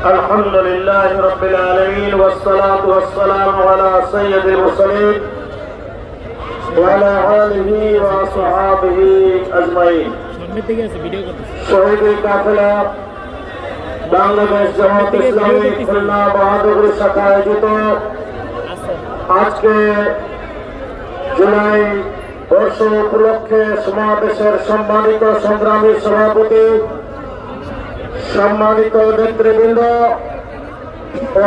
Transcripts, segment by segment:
الحمد لله رب العالمين والصلاة والسلام على سيد المرسلين وعلى آله وصحابه أجمعين সামনের দিকে আছে ভিডিও করতেছে শহীদ কাফেলা বাংলাদেশ জামাত ইসলামী খুলনা বাহাদুর শাখা আয়োজিত আছে আজকে জুলাই বর্ষ উপলক্ষে সমাবেশের সম্মানিত সংগ্রামী সভাপতি সম্মানিত নেতৃবৃন্দ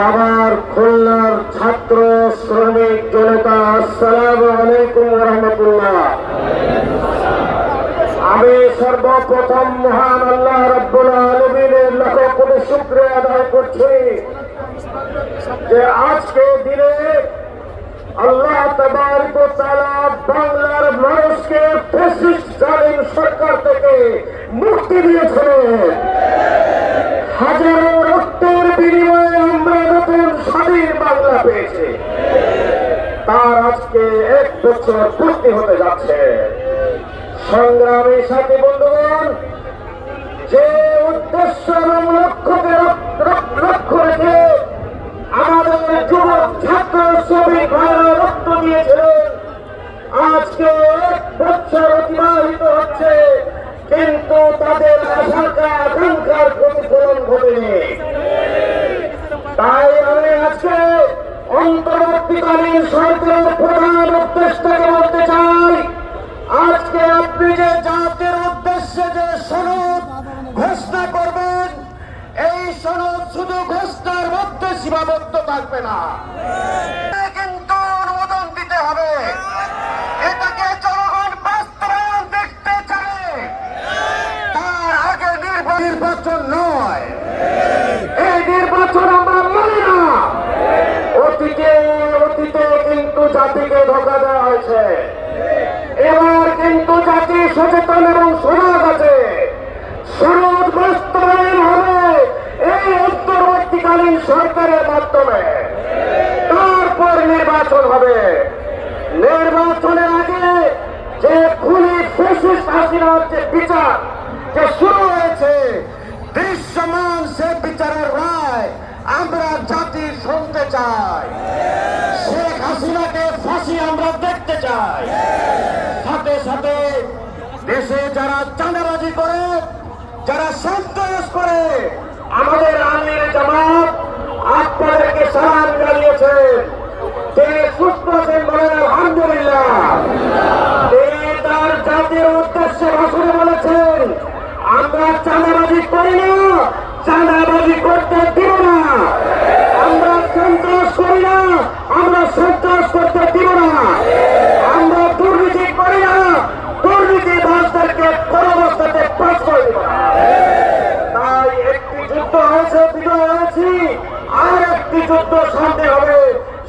আমার খুলনার ছাত্র শ্রমিক জনতা, আসসালাম আলাইকুম রহমতুল্লাহ। আমি সর্বপ্রথম মহান আল্লাহ রব্বুল আলমিনের লক্ষ কোটি শুক্রিয়া আদায় করছি যে আজকে দিনে আল্লাহ ওয়া তাআলা বাংলার মানুষকে ফ্যাসিস্ট জালিম সরকার থেকে মুক্তি দিয়েছিলেন হাজারো রক্তের বিনিময়ে আমরা নতুন স্বাধীন পেয়েছি তার আজকে এক বছর পূর্তি হতে যাচ্ছে। সংগ্রামী সাথী বন্ধুগণ যে উদ্দেশ্য এবং লক্ষ্যকে রক- রক- লক্ষ্য রেখে আমাদের যুবক ছাত্র শ্রমিক ভাইরা রক্ত দিয়েছিলেন আজকে এক বছর অতিবাহিত হচ্ছে কিন্তু তাদের আশঙ্কা আকাঙ্ক্ষার প্রতিফলন ঘটেনি তাই আমি আজকে অন্তর্বর্তীকালীন সরকারের প্রধান উদ্দেশ্যকে বলতে চাই আজকে আপনি যে জাতির উদ্দেশ্যে যে সনদ ঘোষণা করবেন এই সনদ শুধু ঘোষণার মধ্যে সীমাবদ্ধ থাকবে না। কিন্তু অনুমোদন দিতে হবে। এটাকে জনগণ বাস্তবায়ন দেখতে চায়। তার আগে নির্বাচন নয়। এই নির্বাচন আমরা মানি না। অতীতে অতীতে কিন্তু জাতিকে ধোকা দেওয়া হয়েছে। এবার কিন্তু জাতি সচেতন এবং সমাজ আছে। সমাজ বাস্তবায়ন হবে এই অন্তর্বর্তীকালীন সরকারের মাধ্যমে তারপর নির্বাচন হবে। নির্বাচনের আগে যে খুনি ফেসিস্ট হাসিনার যে বিচার, যে শুরু হয়েছে, দৃশ্যমান সে বিচারের রায় আমরা জাতি শুনতে চাই। শেখ হাসিনাকে ফাঁসি আমরা দেখতে চাই। সাথে সাথে দেশে যারা চাঁদাবাজি করে, যারা সন্ত্রাস করে, আমাদের আমির জামাত আপনাদেরকে সালাম জানিয়েছেন তিনি সুস্থ আছেন বলেন আলহামদুলিল্লাহ তিনি তার জাতির উদ্দেশ্যে ভাষণে বলেছেন আমরা চাঁদাবাজি করি না চাঁদাবাজি করতে দিব না আমরা সন্ত্রাস করি না আমরা সন্ত্রাস করতে দিব না আমরা দুর্নীতি করি না দুর্নীতি ভাষদেরকে কোনো অবস্থাতে পাস করে দিব না তাই একটি যুদ্ধ হয়েছে বিজয় হয়েছি আর যুদ্ধ সামনে হবে।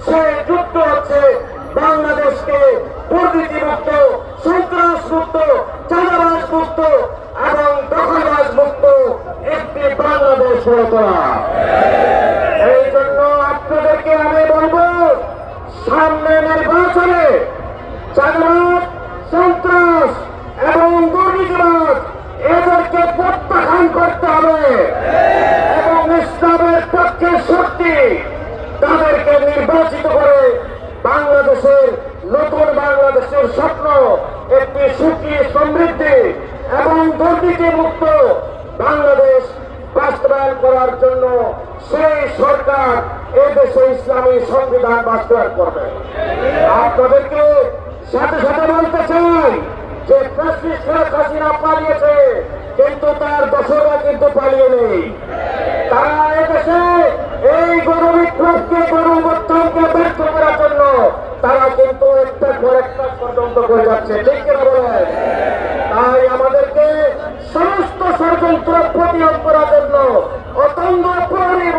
সেই যুদ্ধ হচ্ছে বাংলাদেশকে দুর্নীতি মুক্ত সন্ত্রাস মুক্ত চাঁদাবাজ মুক্ত এবং দখলবাজ মুক্ত একটি বাংলাদেশ গড়ে তোলা। এই জন্য আপনাদেরকে আমি বলব, সামনে নির্বাচনে চাঁদাবাজ, সন্ত্রাস এবং দুর্নীতিবাদ এদেরকে প্রত্যাখ্যান করতে হবে। এবং ইসলামের পক্ষে শক্তি নির্বাচিত করে বাংলাদেশের নতুন বাংলাদেশের স্বপ্ন, একটি সুখী সমৃদ্ধি এবং দুর্নীতি মুক্ত বাংলাদেশ বাস্তবায়ন করার জন্য সেই সরকার এদেশে ইসলামী সংবিধান বাস্তবায়ন করবে। আপনাদেরকে সাথে সাথে বলতে চাই যে প্রেসিডেন্ট শেখ হাসিনা পালিয়েছে, কিন্তু তার দশরা কিন্তু পালিয়ে নেই। তারা এদেশে এই গরু বিপ্লবকে গরু উত্থানকে ব্যর্থ করার জন্য তারা কিন্তু একটা আমাদেরকে সমস্ত ষড়যন্ত্র প্রতিহত করার জন্য অতন্ত্র প্রহরীর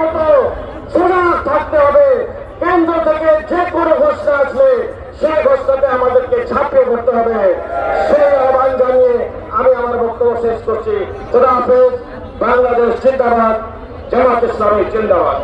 থাকতে হবে। কেন্দ্র থেকে যে কোনো ঘোষণা আসলে সেই ঘোষণাতে আমাদেরকে ঝাঁপিয়ে পড়তে হবে। সেই আহ্বান জানিয়ে আমি আমার বক্তব্য শেষ করছি। খোদা বাংলাদেশ জিন্দাবাদ, জামাত ইসলামী জিন্দাবাদ।